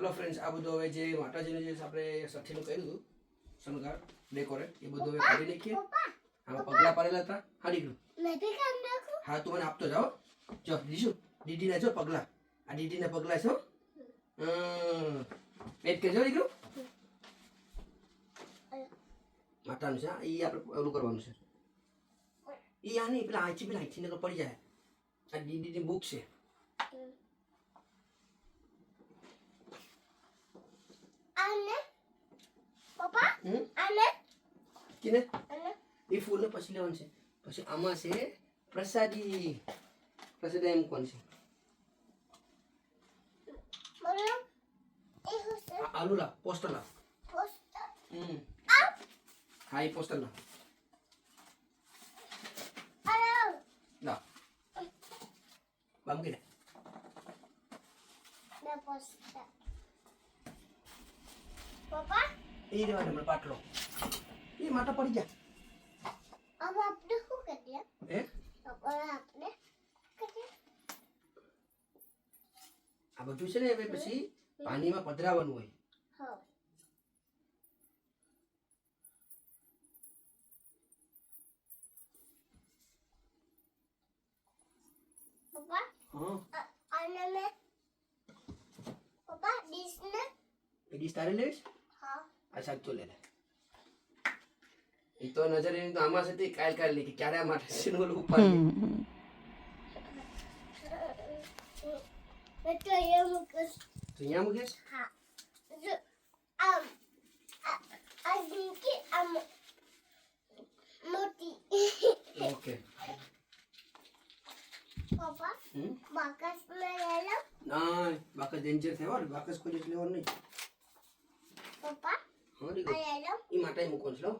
Hello friends આ બધું હવે જે માતાજીનું જે આપણે સઠ્ઠીનું કર્યું હતું શણગાર ડેકોરેટ એ બધું હવે કરી નાખીએ. આમાં પગલા પાડેલા હતા. હા દીકરું. હા તું મને આપતો જાઓ જો દીશું દીદીના જો પગલા. આ દીદીના પગલા છો પેટ કરજો દીકરું. માતાનું છે એ આપણે ઓલું કરવાનું છે. એ આ નહીં પેલા આઈથી પેલા નકર પડી જાય. આ દીદીની બુક છે. અને પપ્પા હમ અને કિને અને એ ફૂલને પછી લેવાનું છે પછી આમાં છે પ્રસાદી પ્રસાદી એમ કોણ છે બોલો એ હુસે આ આલુ લાવ પોસ્ટર લાવ પોસ્ટર હમ આ હા એ પોસ્ટર લાવ અરે લાવ બામ કે મે પોસ્ટર પપ્પા? એ દેવા ને પાટલો. એ આ બધું છે ને હવે પછી પાણીમાં પધરાવાનું હોય. પપ્પા હા. અને મેં પપ્પા ડીશ ને ડીશ તારે લઈશ હા આ શાક તો લે લે એ તો નજર એની તો આમાં છે તે કાલ કાલની કે ક્યારે આ માટે છે ને ઓલું ઉપાડીએ મેં તો એ મૂકીશ તો અહીંયા મૂકીશ હા જો આમ આ- આ મૂકી આમ મોટી ઓકે પપ્પા હમ બાકસ મેં લઈ લો ના બાકસ ડેન્જર થયો ને બાકસ કોઈ દિવસ લેવાનું નહીં પપ્પા લઈ લો. એ માટે મૂકવાનું છે લો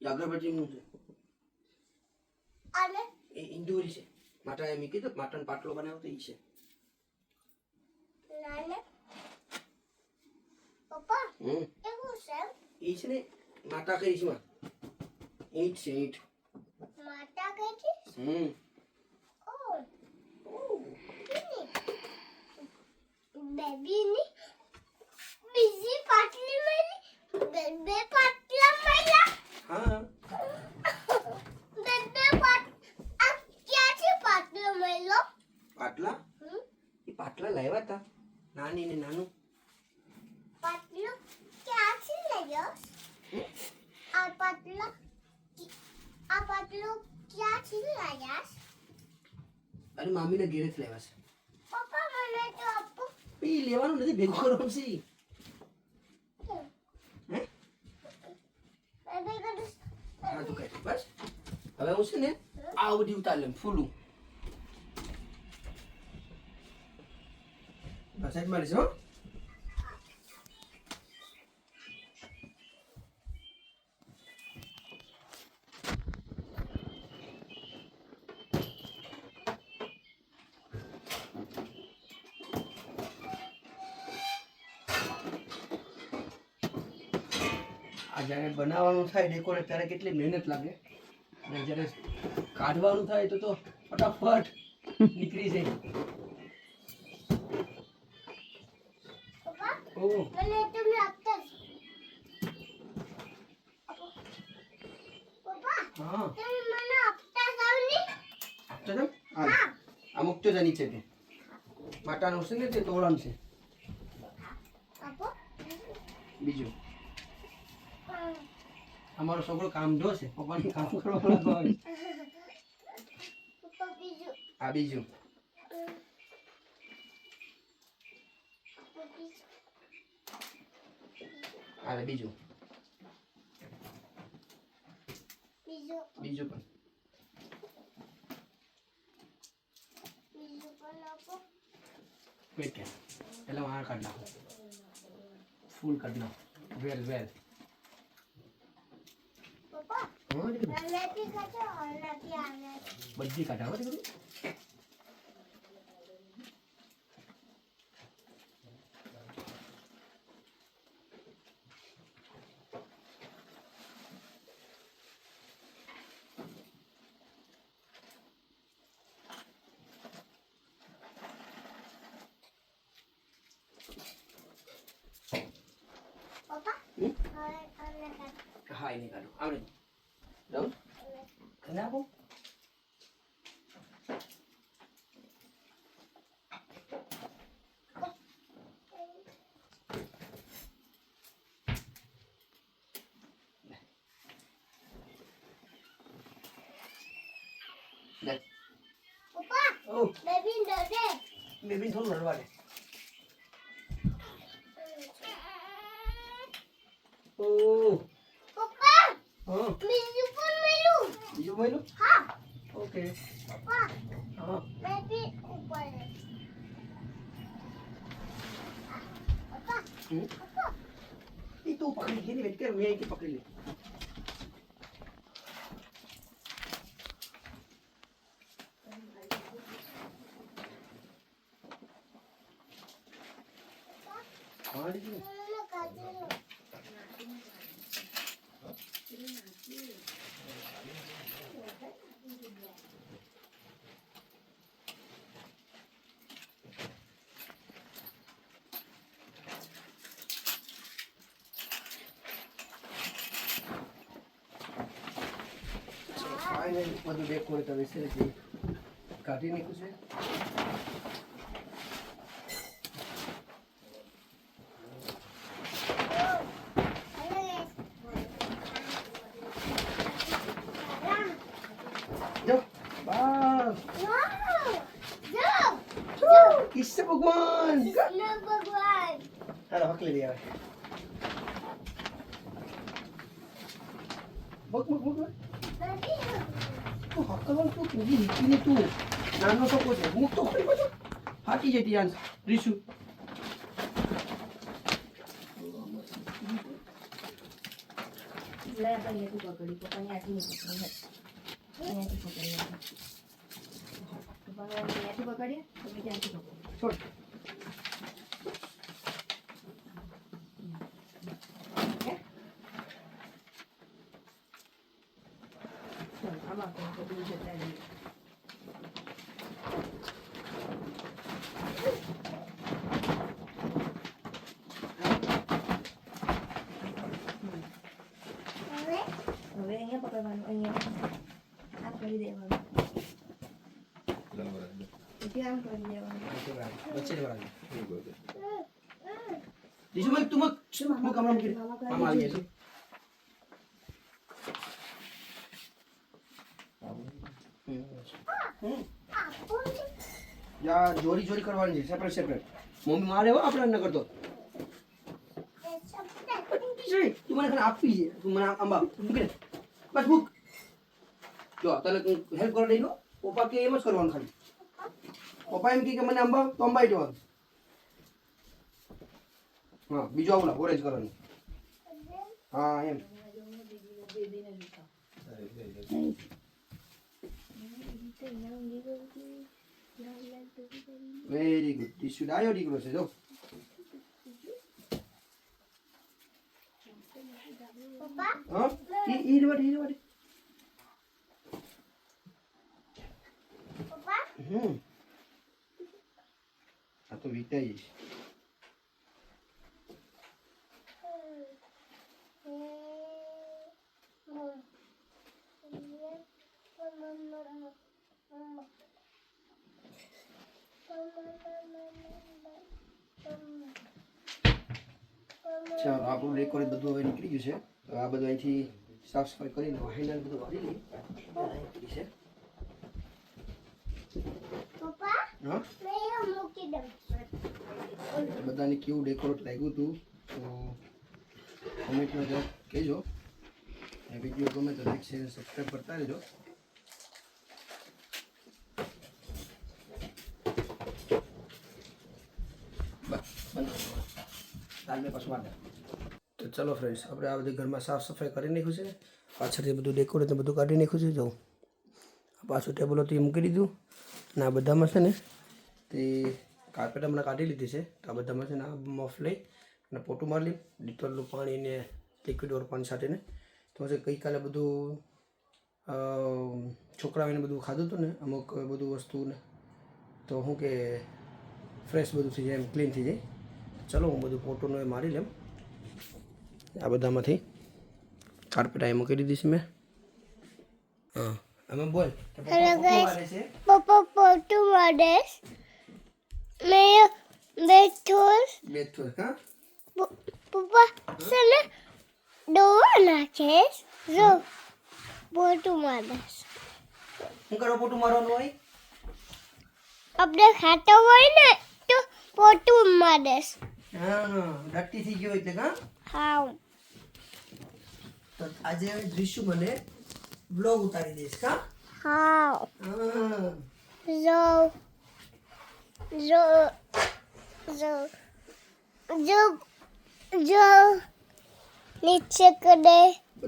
એ અગરબત્તીનું છે. અને? એ ઇન્દોરી છે. માટા એ મૂકી દો માટાનો પાટલો બનાવતો એ છે. પપ્પા હમ. એવું છે એ છે ને માટા કરી છે ઈંટ છે ઈંટ. માતા કહે હમ ઓ બેબીની બીજી પાટલી મળી બે બે પાટલા મળ્યા હા બે બે પાટ આ ક્યાંથી પાટલો મળ્યો પાટલા હમ? એ પાટલા લાવ્યા હતા નાની ને નાનું પાટલો ક્યાંથી લાવ્યો આ પાટલો આ પાટલો ક્યાંથી ને ઘેરે જ લેવા છે. પપ્પા મને તો આપો. એ લેવાનું નથી ભેગું કરવાનું છે. હે? તું બસ. હવે હું છે ને આ બધી ઉતાર લઉં ફૂલું. બસ જ મળીશ આ જ્યારે બનાવવાનું થાય ડેકોરેટ ત્યારે કેટલી મહેનત લાગે. અને જ્યારે કાઢવાનું થાય તો તો ફટાફટ નીકળી જાય. પપ્પા ઓ મને તમે આપતા જ. પપ્પા હા. આ મૂકતો જા નીચે તે. માટાનું છે ને તે તોરણ છે. બીજું. અમારો છોકરો કામઢો છે પપ્પાને કામ કરવા આ બીજું બીજું. આ બીજું. બીજું. બીજું. પણ. વેટ કે પહેલા હું કાઢ નાખું. ફૂલ કાઢ નાખો. વેલ વેલ બધી કાઢાવો હા એને કાઢો. આવડે. પપ્પા ઓ બેબી ડરે બેબી થોડું રડવા દે ઓ પપ્પા હા બીજું પણ મળ્યું બીજું બોલું હા ઓકે પપ્પા હા બેબી ઉપર પપ્પા હમ? પપ્પા એ તું પકડી ઘેરી વેટ કર મેં અહીંથી પકડી લે હા દીદી મને કાઢેલો ડેકોરેટ હવે છે જે કાઢી નાખ્યું છે જો બસ કિસ્સે ભગવાન હાલો હકલી દે હવે બક બક બક તું તું પૂરી નીકળીને તું નાનો છોકરો છે મૂક તો ખરી પાછો હાકી જતી યાર રીસુ લે અહીંયાથી પકડી પપ્પા અહીંયાથી નહીં પકડી અહીંયાથી પકડી અહીંયાથી પકડીએ તમે ત્યાંથી પકડો છોડ આમાં બધું જતા રહીએ હવે અહીંયા પકડવાનું અહીંયા આમ કરી દેવાનું પછી આમ કરી દેવાનું વચ્ચે મત તું મત મૂક હમણાં મૂકી દે. મામા કરી મામા આવી દેજો. જાય યા જોરી જોરી કરવાની છે. સેપરેટ સેપરેટ મમ્મી મારે હો આપણે ન કરતો. તું મને આપવી છે. તું મને આંબા મૂકી બસ મૂક. જો તને હેલ્પ કરવા દઈ દો પપ્પા કે એમ જ કરવાનું ખાલી. પપ્પા એમ કે મને આંબા તો અંબાઈ જવાનું. હા બીજું આવું ના ઓરેન્જ કલરનું હા એમ. વેરી ગુડ ટીસ્યુ ડાયો દીકરો છે જો પપ્પા હા ઈ ઈ રવા ઈ રવા પપ્પા ચાલો આપણું ડેકોરેટ બધું હવે નીકળી ગયું છે. તો આ બધું અહીંથી સાફ સફાઈ કરીને વાહિંડા બધું વાળી નીકળી છે. બધાને કેવું ડેકોરેટ લાગ્યું હતું તો કોમેન્ટમાં જરા કહેજો. વીડિયો ગમે તો લાઈક શેર સબસ્ક્રાઈબ કરતા રહેજો બસ બંધ દાલ મેં પાછું વાંધા. તો ચલો ફ્રેન્ડ્સ આપણે આ બધી ઘરમાં સાફ સફાઈ કરી નાખ્યું છે પાછળથી બધું ડેકોરેટ બધું કાઢી નાખ્યું છે, જવું. પાછું ટેબલ હતું મૂકી દીધું અને આ બધામાં છે ને, તે કાર્પેટ હમણાં કાઢી લીધી છે, તો આ બધામાં છે ને આ મફ લઈ અને પોટું મારી લઈ ડિટોલનું પાણી ને લિક્વિડ ઓર પાણી સાથેને તો છે ગઈકાલે બધું છોકરાઓને બધું ખાધું હતું ને, અમુક બધું વસ્તુ ને તો શું કે ફ્રેશ બધું થઈ જાય, એમ ક્લીન થઈ જાય. ચલો હું બધું પોટુંનું એ મારી લેમ આ બધામાંથી કાર્પેટ આ મૂકી દીધી છે મેં. હા. આમાં બોલ પપ્પા પોતું મારેશ મેં બેઠું બેઠો હા? પપ્પા છે ને દોવા નાખેશ જો ફોટો મારેશ હું કરો ફોટો મારવાનું હોય? આપણે ખાતો હોય ને તો ફોટો મારેશ હા ડટ્ટી થઈ ગયો એટલે કા હા તો આજે દૃશ્ય મને બ્લોગ ઉતારી દઈશ કા હા હા જો જો જો જો જો નીચે કરે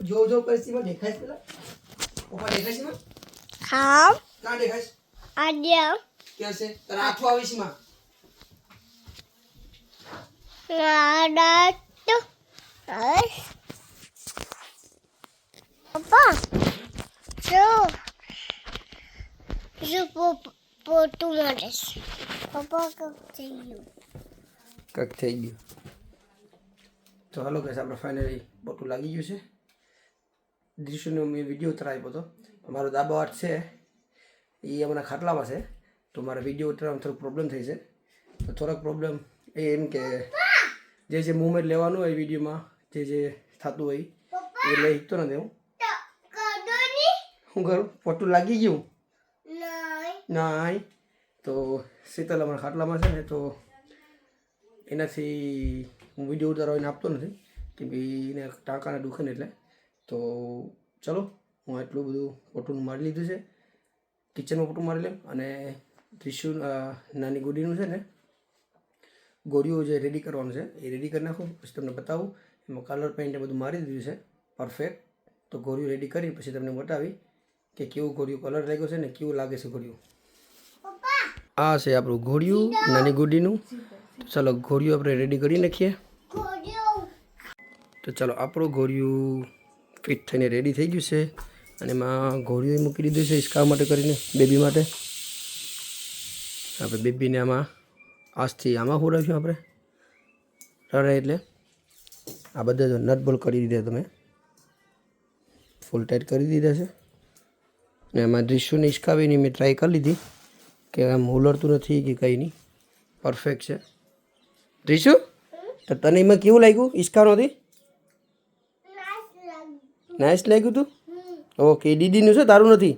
જો જો પરિસ્થિતિમાં દેખાય છે પેલા પપ્પા દેખાય છે માં હા ક્યાં દેખાય છે આદ્યા ક્યાં છે તારા આંખો આવે છે માં હવે પપ્પા જો જો પોતું મળે છે પપ્પા કક થઈ ગયું કંઈક થઈ ગયું તો હાલો કે આપણે ફાઇનલી બોટું લાગી ગયું છે દૃશ્યનો મેં વીડિયો ઉતરાવ્યો હતો મારો દાબાવાટ છે એ હમણાં ખાટલામાં છે તો મારે વીડિયો ઉતરવામાં થોડોક પ્રોબ્લેમ થઈ છે તો થોડોક પ્રોબ્લેમ એ એમ કે જે જે મુવમેન્ટ લેવાનું હોય વિડીયોમાં જે જે થતું હોય એ. લઈ શકતો નથી હું શું કરું પોટું લાગી ગયું? નાય તો શીતલ અમારા ખાટલામાં છે ને તો એનાથી હું વીડિયો ઉતારવાને આપતો નથી. કે ભાઈ એને ટાંકાને દુખે ને એટલે. તો ચલો હું એટલું બધું ફોટોનું મારી લીધું છે. કિચનમાં ફોટો મારી લેમ. અને ત્રિશુલ નાની ગુડીનું છે ને ગોળીઓ જે રેડી કરવાનું છે, એ રેડી કરી નાખું. પછી તમને બતાવું, એમાં કલર પેઇન્ટ બધું મારી દીધું છે. પરફેક્ટ તો ગોરીઓ રેડી કરી, પછી તમને બતાવી કે કેવું ગોળિયું કલર લાગ્યો છે ને કેવું લાગે છે ગોળિયું આ છે આપણું ઘોડિયું નાની ગુડીનું ચાલો ઘોડિયું આપણે રેડી કરી નાખીએ. તો ચાલો, આપણું ઘોડિયું ફિટ થઈને રેડી થઈ ગયું છે. અને એમાં ઘોડિયું મૂકી દીધું છે હિસકા માટે કરીને, બેબી માટે. આપણે બેબીને આમાં આજથી આમાં ખોડાવ્યું આપણે? રડે એટલે? આ બધા જો નટ બોલ કરી દીધા તમે. ફૂલ ટાઈટ કરી દીધા છે. ને એમાં દૃશ્યોને હિસકાવીને મેં ટ્રાય કરી લીધી. કે આમ હુલરતું નથી કે કંઈ નહીં. પરફેક્ટ છે. દૃશ્યુ તો તને એમાં કેવું લાગ્યું નાશ નાઇસ લાગ્યું. તું? ઓકે દીદીનું છે તારું નથી?